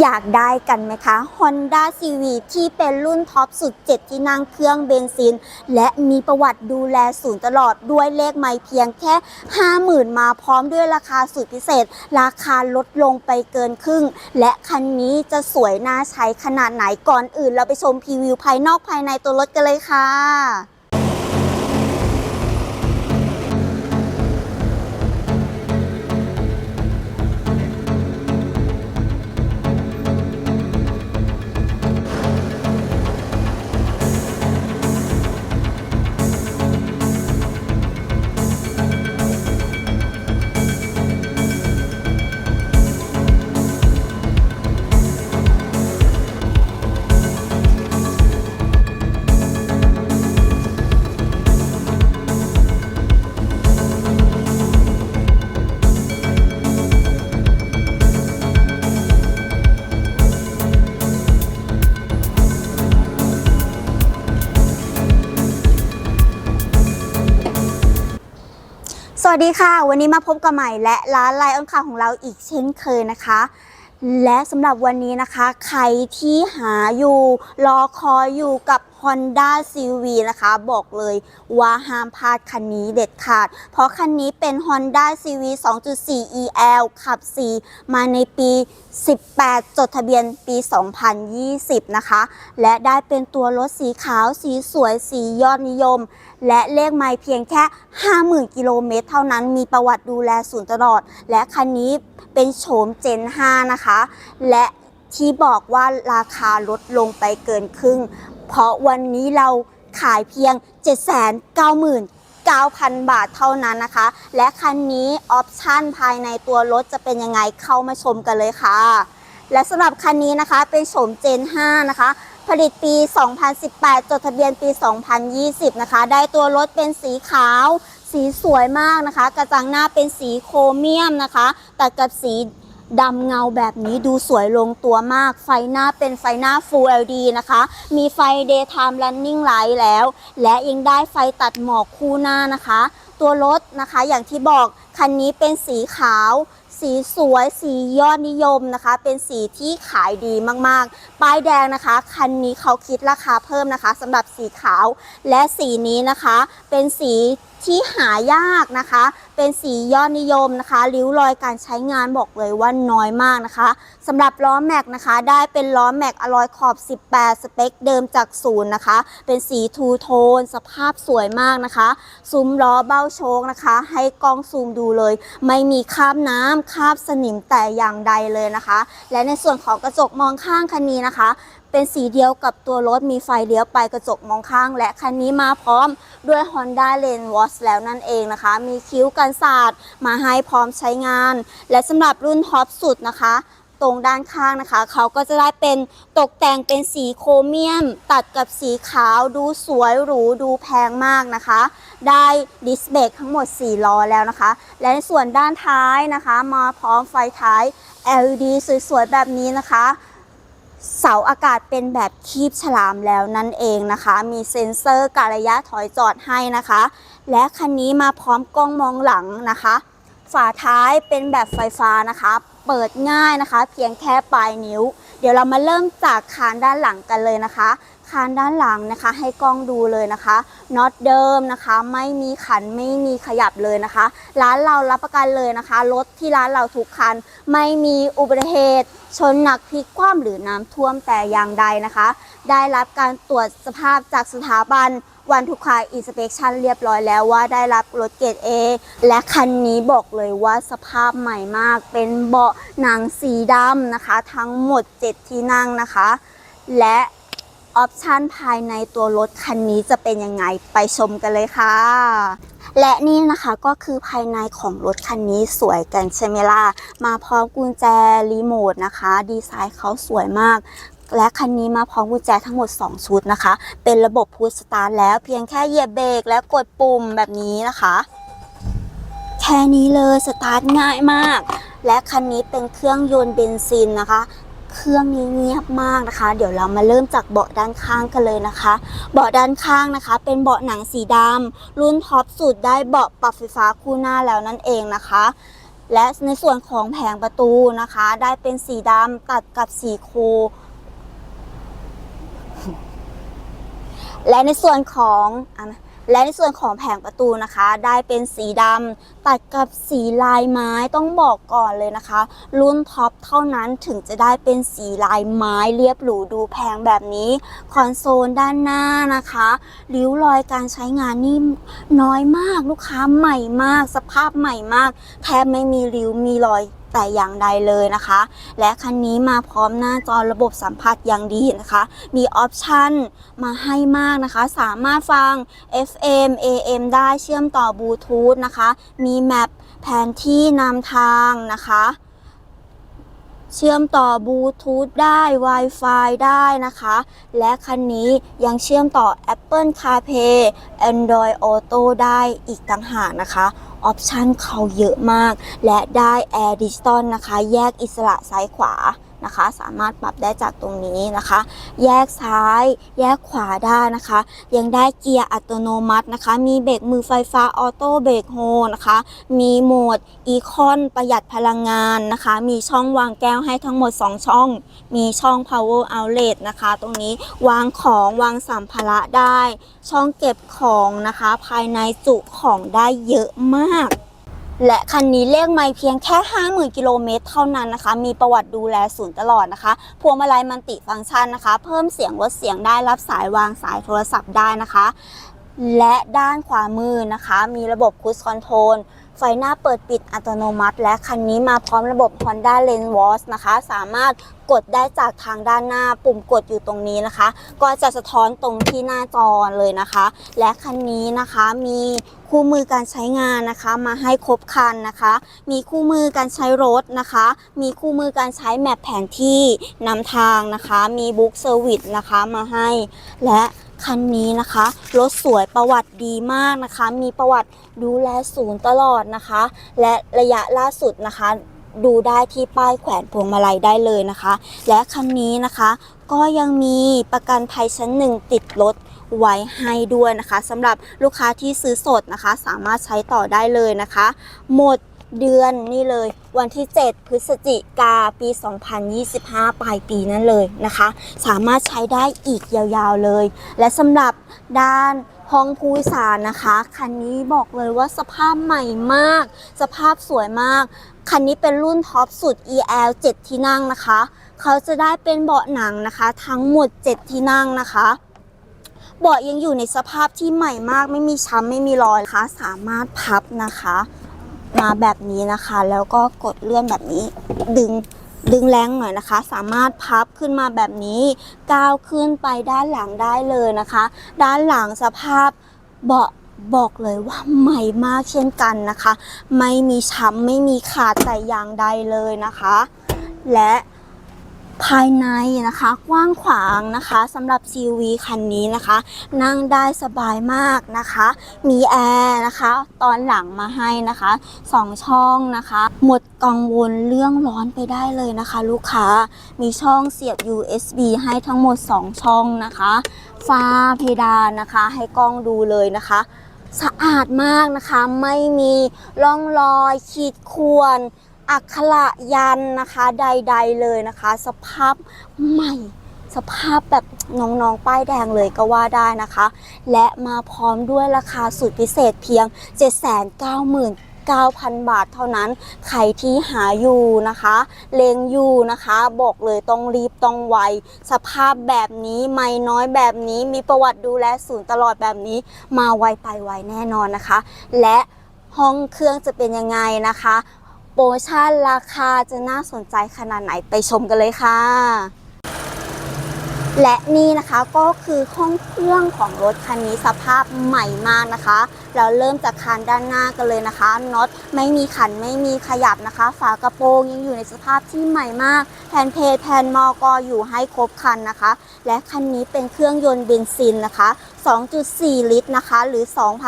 อยากได้กันไหมคะ Honda CV ที่เป็นรุ่นท็อปสุด 7 ที่นั่งเครื่องเบนซิน และมีประวัติดูแลศูนย์ตลอดด้วยเลขไม่เพียงแค่ 50,000 มาพร้อมด้วยราคาสุดพิเศษ ราคาลดลงไปเกินครึ่ง และคันนี้จะสวยน่าใช้ขนาดไหนก่อนอื่น เราไปชมพรีวิวภายนอกภายในตัวรถกันเลยค่ะ สวัสดีค่ะ วันนี้มาพบกับใหม่และร้านไลออนคาของเราอีกเช่นเคยนะคะ และสำหรับวันนี้นะคะ ใครที่หาอยู่ รอคอยอยู่กับ Honda CV นะคะ บอกเลยว่าห้ามพลาดคันนี้เด็ดขาด เพราะคันนี้เป็น Honda CV 2.4 EL ขับ 4 มาในปี 18 จดทะเบียนปี 2020 นะคะ และได้เป็นตัวรถสีขาวสีสวยสียอดนิยม และเลขไม่เพียงแค่ 50,000 กิโลเมตร เท่านั้นมีประวัติดูแลศูนย์ตลอด และคันนี้เป็นโฉม Gen 5นะคะ และที่บอกว่าราคาลดลงไปเกินครึ่ง เพราะวันนี้เราขายเพียง 799,000 บาทเท่านั้นนะคะ และคันนี้ออปชั่นภายในตัวรถจะเป็นยังไงเข้ามาชมกันเลยค่ะ และสำหรับคันนี้นะคะเป็นโฉม Gen 5 นะคะ ผลิตปี 2018 จดทะเบียนปี 2020 นะคะ ได้ตัวรถเป็นสีขาว สีสวยมากนะคะ กระจังหน้าเป็นสีโครเมียมนะคะ ตัดกับสี ดำเงาแบบนี้ดูสวยลงตัวมาก ไฟหน้าเป็นไฟหน้า Full LED นะคะ มีไฟ Daytime Running Light แล้ว และยังได้ไฟตัดหมอกคู่หน้านะคะ ตัวรถนะคะอย่างที่บอกคันนี้เป็นสีขาว สีสวยสียอดนิยมนะคะ เป็นสีที่ขายดีมากๆ ป้ายแดงนะคะ คันนี้เขาคิดราคาเพิ่มนะคะสำหรับสีขาว และสีนี้นะคะ เป็นสี ที่หายากนะคะ เป็นสียอดนิยมนะคะ ริ้วรอยการใช้งานบอกเลยว่าน้อยมากนะคะสำหรับล้อแม็กนะคะ ได้เป็นล้อแม็กอลอยขอบ 18 สเปคเดิมจากศูนย์นะคะ เป็นสีทูโทน สภาพสวยมากนะคะ ซุ้มล้อเบ้าโชคนะคะ ให้กล้องซูมดูเลย ไม่มีคราบน้ำคราบสนิมแต่อย่างใดเลยนะคะ และในส่วนของกระจกมองข้างคันนี้นะคะ เป็นสีเดียวกับตัวรถมีไฟเลี้ยวไปกระจกมองข้าง และคันนี้มาพร้อมด้วย Honda Lane Watch แล้วนั่นเองนะคะ มีคิ้วกันศาสตร์มาให้พร้อมใช้งาน และสำหรับรุ่นท็อปสุดนะคะ ตรงด้านข้างนะคะ เขาก็จะได้เป็นตกแต่งเป็นสีโครเมียม ตัดกับสีขาวดูสวยหรูดูแพงมากนะคะ ได้ดิสเบรกทั้งหมด 4 ล้อแล้วนะคะ และในส่วนด้านท้ายนะคะ มาพร้อมไฟท้าย LED สวยๆแบบนี้นะคะ เสาอากาศเป็นแบบคีบฉลามแล้วนั่นเองนะคะ มีเซ็นเซอร์การระยะถอยจอดให้นะคะ และคันนี้มาพร้อมกล้องมองหลังนะคะ ฝาท้ายเป็นแบบไฟฟ้านะคะ เปิดง่ายนะคะ เพียงแค่ปลายนิ้ว เดี๋ยวเรามาเริ่มจากคานด้านหลังกันเลยนะคะ คานด้านหลังนะคะ ให้กล้องดูเลยนะคะน็อตเดิมนะคะ ไม่มีขันไม่มีขยับเลยนะคะ ร้านเรารับประกันเลยนะคะรถที่ร้านเราทุกคัน ไม่มีอุบัติเหตุ ชนหนักพลิกคว่ำหรือน้ำท่วมแต่อย่างใดนะคะ ได้รับการตรวจสภาพจากสถาบัน วันทุกคายอินสเป t ชันเรียบร้อยแล้วว่าได้รับรถเกรด A และคันนี้บอกเลยว่าสภาพใหม่มาก เป็นเบาะหนังสีดำนะคะ ทั้งหมด 7 ที่นั่งนะคะ และออปชันภายในตัวรถคันนี้จะเป็นยังไงไปชมกันเลยค่ะ และนี่นะคะก็คือภายในของรถคันนี้สวยกันใช่ไหมล่ะมาพร้อมกุญแจรีโมทนะคะ ดีไซน์เขาสวยมาก และคันนี้มาพร้อมกุญแจทั้งหมด 2 ชุดนะคะ เป็นระบบพุชสตาร์ทแล้วเพียงแค่เหยียบเบรกและกดปุ่มแบบนี้นะคะ แค่นี้เลยสตาร์ทง่ายมาก และคันนี้เป็นเครื่องยนต์เบนซินนะคะเครื่องนี้เงียบมากนะคะ เดี๋ยวเรามาเริ่มจากเบาะด้านข้างกันเลยนะคะ เบาะด้านข้างนะคะ เป็นเบาะหนังสีดำรุ่นท็อปสุดได้เบาะปรับไฟฟ้าคู่หน้าแล้วนั่นเองนะคะ และในส่วนของแผงประตูนะคะ ได้เป็นสีดำตัดกับสีโค และในส่วนของอะนะและในส่วนของแผงประตูนะคะ ได้เป็นสีดำตัดกับสีลายไม้ต้องบอกก่อนเลยนะคะ รุ่นท็อปเท่านั้นถึงจะได้เป็นสีลายไม้เรียบหรูดูแพงแบบนี้ คอนโซลด้านหน้านะคะริ้วรอยการใช้งานนี่น้อยมากลูกค้าใหม่มาก สภาพใหม่มาก แทบไม่มีริ้วมีรอย แต่อย่างใดเลยนะคะ และคันนี้มาพร้อมหน้าจอระบบสัมผัสอย่างดีนะคะ มีออปชันมาให้มากนะคะ สามารถฟัง FM AM ได้เชื่อมต่อบลูทูธนะคะ มีแมปแผนที่นำทางนะคะ เชื่อมต่อบลูทูธได้ Wi-Fi ได้นะคะ และคันนี้ยังเชื่อมต่อ Apple CarPlay Android Auto ได้อีกต่างหากนะคะออปชันเขาเยอะมาก และได้ Air Digital นะคะ แยกอิสระซ้ายขวา นะคะ สามารถปรับได้จากตรงนี้นะคะ แยกซ้าย แยกขวาได้นะคะ ยังได้เกียร์อัตโนมัตินะคะ มีเบรกมือไฟฟ้าออโต้เบรกโฮนะคะ มีโหมดอีคอนประหยัดพลังงานนะคะ มีช่องวางแก้วให้ทั้งหมด 2 ช่อง มีช่อง power outlet นะคะ ตรงนี้วางของวางสัมภาระได้ ช่องเก็บของนะคะ ภายในจุของได้เยอะมาก และคันนี้เลขไม่เพียงแค่ 50,000 กิโลเมตรเท่านั้นนะคะ มีประวัติดูแลศูนย์ตลอดนะคะพวงมาลัยมันติฟังก์ชันนะคะ เพิ่มเสียงลดเสียงได้รับสายวางสายโทรศัพท์ได้นะคะ และด้านขวามือนะคะ มีระบบคูสคอนโทรล ฟหน้าเปิดปิดอัตโนมัติ และคันนี้มาพร้อมระบบ Honda Lane Watch นะคะ สามารถกดได้จากทางด้านหน้าปุ่มกดอยู่ตรงนี้นะคะ ก็จะสะท้อนตรงที่หน้าจอเลยนะคะ และคันนี้นะคะมีคู่มือการใช้งานนะคะมาให้ครบคันนะคะ มีคู่มือการใช้รถนะคะ มีคู่มือการใช้แมปแผนที่นำทางนะคะ มีบุ๊กเซอร์วิสนะคะมาให้ และ คันนี้นะคะรถสวยประวัติดีมากนะคะ มีประวัติดูแลศูนย์ตลอดนะคะ และระยะล่าสุดนะคะ ดูได้ที่ป้ายแขวนพวงมาลัยได้เลยนะคะ และคันนี้นะคะก็ยังมีประกันภัยชั้นหนึ่งติดรถไว้ให้ด้วยนะคะสำหรับลูกค้าที่ซื้อสดนะคะ สามารถใช้ต่อได้เลยนะคะ หมด เดือนนี่เลย วันที่ 7 พฤศจิกาปี 2025 ปลายปีนั้นเลยนะคะ สามารถใช้ได้อีกยาวๆเลย และสำหรับด้านห้องผู้สารนะคะ คันนี้บอกเลยว่าสภาพใหม่มาก สภาพสวยมาก คันนี้เป็นรุ่นท็อปสุด EL 7 ที่นั่งนะคะ เขาจะได้เป็นเบาะหนังนะคะ ทั้งหมด 7 ที่นั่งนะคะเบาะยังอยู่ในสภาพที่ใหม่มาก ไม่มีช้ำไม่มีรอยนะคะ สามารถพับนะคะ มาแบบนี้นะคะ แล้วก็กดเลื่อนแบบนี้ ดึงดึงแรงหน่อยนะคะ สามารถพับขึ้นมาแบบนี้ก้าวขึ้นไปด้านหลังได้เลยนะคะ ด้านหลังสภาพเบาะบอกเลยว่าใหม่มากเช่นกันนะคะ ไม่มีช้ำไม่มีขาดแต่อย่างใดเลยนะคะ และ ภายในนะคะกว้างขวางนะคะสำหรับ CUV คันนี้นะคะ นั่งได้สบายมากนะคะ มีแอร์นะคะตอนหลังมาให้นะคะสองช่องนะคะ หมดกังวลเรื่องร้อนไปได้เลยนะคะ ลูกค้ามีช่องเสียบ USB ให้ทั้งหมด 2 ช่องนะคะฟ้าเพดานนะคะ ให้กล้องดูเลยนะคะ สะอาดมากนะคะไม่มีร่องรอยขีดข่วน อักขระยันนะคะใด ๆ เลยนะคะ สภาพใหม่ สภาพแบบน้องๆ ป้ายแดงเลยก็ว่าได้นะคะ และมาพร้อมด้วยราคาสุดพิเศษเพียง 799,000 บาทเท่านั้น ใครที่หาอยู่นะคะ เลงอยู่นะคะ บอกเลยต้องรีบต้องไว สภาพแบบนี้ไม่น้อยแบบนี้ มีประวัติดูแลศูนย์ตลอดแบบนี้ มาไวไปไวแน่นอนนะคะ และห้องเครื่องจะเป็นยังไงนะคะ โปรโมชั่นราคาจะน่าสนใจขนาดไหนไปชมกันเลยค่ะ และนี่นะคะก็คือห้องเครื่องของรถคันนี้สภาพใหม่มากนะคะ เราเริ่มจากคานด้านหน้ากันเลยนะคะน็อตไม่มีขันไม่มีขยับนะคะ ฝากระโปรงยังอยู่ในสภาพที่ใหม่มาก แผ่นเพจแผ่นมอกออยู่ให้ครบคันนะคะ และคันนี้เป็นเครื่องยนต์เบนซินนะคะ 2.4 ลิตรนะคะ หรือ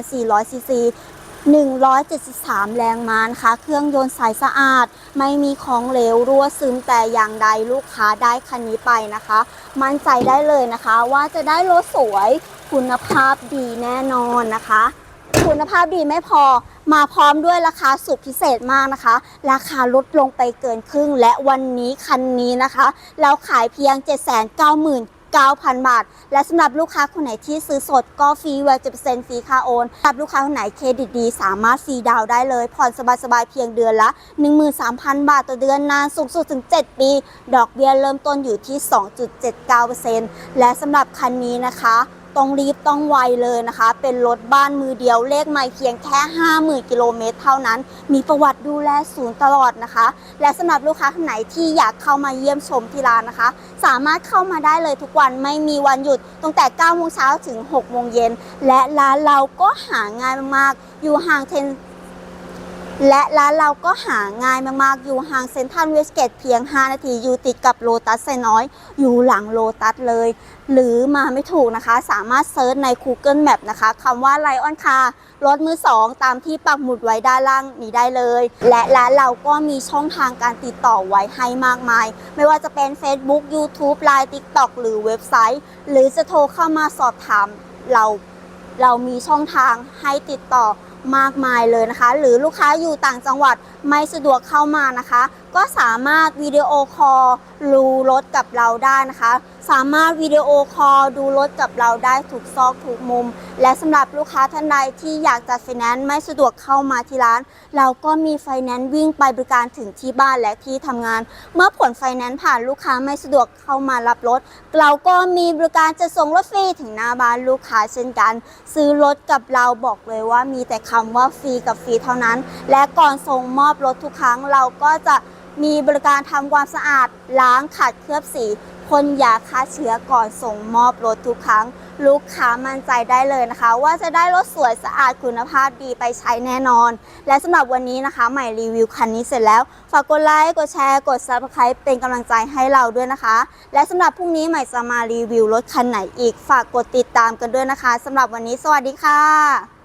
2,400ซีซี 173 แรงม้านะคะ เครื่องยนต์ใสสะอาด ไม่มีของเหลวรั่วซึมแต่อย่างใดลูกค้าได้คันนี้ไปนะคะ มั่นใจได้เลยนะคะ ว่าจะได้รถสวยคุณภาพดีแน่นอนนะคะ คุณภาพดีไม่พอมาพร้อมด้วยราคาสุดพิเศษมากนะคะ ราคาลดลงไปเกินครึ่ง และวันนี้คันนี้นะคะ เราขายเพียง 9,000 บาท และสำหรับลูกค้าคนไหนที่ซื้อสดก็ฟรีแวร์70%ฟรีค่าโอนสำหรับลูกค้าคนไหนเครดิตดี สามารถฟรีดาวได้เลย ผ่อนสบายๆเพียงเดือนละ 13,000 บาทต่อเดือนนานสูงสุดถึง 7 ปี ดอกเบี้ยเริ่มต้นอยู่ที่ 2.79%และสำหรับคันนี้นะคะ ต้องรีบต้องไวเลยนะคะ เป็นรถบ้านมือเดียวเลขไม่เพียงแค่ 50,000 กิโลเมตรเท่านั้น มีประวัติดูแลศูนย์ตลอดนะคะ และสำหรับลูกค้าท่านไหนที่อยากเข้ามาเยี่ยมชมที่ร้านนะคะ สามารถเข้ามาได้เลยทุกวันไม่มีวันหยุดตั้งแต่9โมงเช้าถึง6โมงเย็นและร้านเราก็หาง่ายมากๆอยู่ห่างเทน และร้านเราก็หาง่ายมากๆ อยู่ห่างเซ็นทรัลเวสเกตเพียง 5 นาที อยู่ติดกับโลตัสไซน้อย อยู่หลังโลตัสเลย หรือมาไม่ถูกนะคะ สามารถเซิร์ชใน Google Map นะคะคำว่าไลออนคารถมือสองตามที่ปักหมุดไว้ด้านล่างนี้ได้เลย และร้านเราก็มีช่องทางการติดต่อไว้ให้มากมาย ไม่ว่าจะเป็น Facebook YouTube Line TikTok หรือเว็บไซต์ หรือจะโทรเข้ามาสอบถามเรา เรามีช่องทางให้ติดต่อ มากมายเลยนะคะ หรือลูกค้าอยู่ต่างจังหวัดไม่สะดวกเข้ามานะคะก็สามารถวิดีโอคอลดูรถกับเราได้นะคะ สามารถวิดีโอคอลดูรถกับเราได้ทุกซอกทุกมุม และสำหรับลูกค้าท่านใดที่อยากจัดไฟแนนซ์ไม่สะดวกเข้ามาที่ร้าน เราก็มีไฟแนนซ์วิ่งไปบริการถึงที่บ้านและที่ทำงาน เมื่อผลไฟแนนซ์ผ่านลูกค้าไม่สะดวกเข้ามารับรถ เราก็มีบริการจะส่งรถฟรีถึงหน้าบ้านลูกค้าเช่นกัน ซื้อรถกับเราบอกเลยว่ามีแต่คำว่าฟรีกับฟรีเท่านั้น และก่อนส่งมอบรถทุกครั้งเราก็จะ มีบริการทำความสะอาดล้างขัดเคลือบสีพ่นยาฆ่าเชื้อก่อนส่งมอบรถทุกครั้ง ลูกค้ามั่นใจได้เลยนะคะ ว่าจะได้รถสวยสะอาดคุณภาพดีไปใช้แน่นอน และสำหรับวันนี้นะคะ ใหม่รีวิวคันนี้เสร็จแล้ว ฝากกดไลค์กดแชร์กด subscribe เป็นกำลังใจให้เราด้วยนะคะ และสำหรับพรุ่งนี้ใหม่จะมารีวิวรถคันไหนอีก ฝากกดติดตามกันด้วยนะคะสำหรับวันนี้สวัสดีค่ะ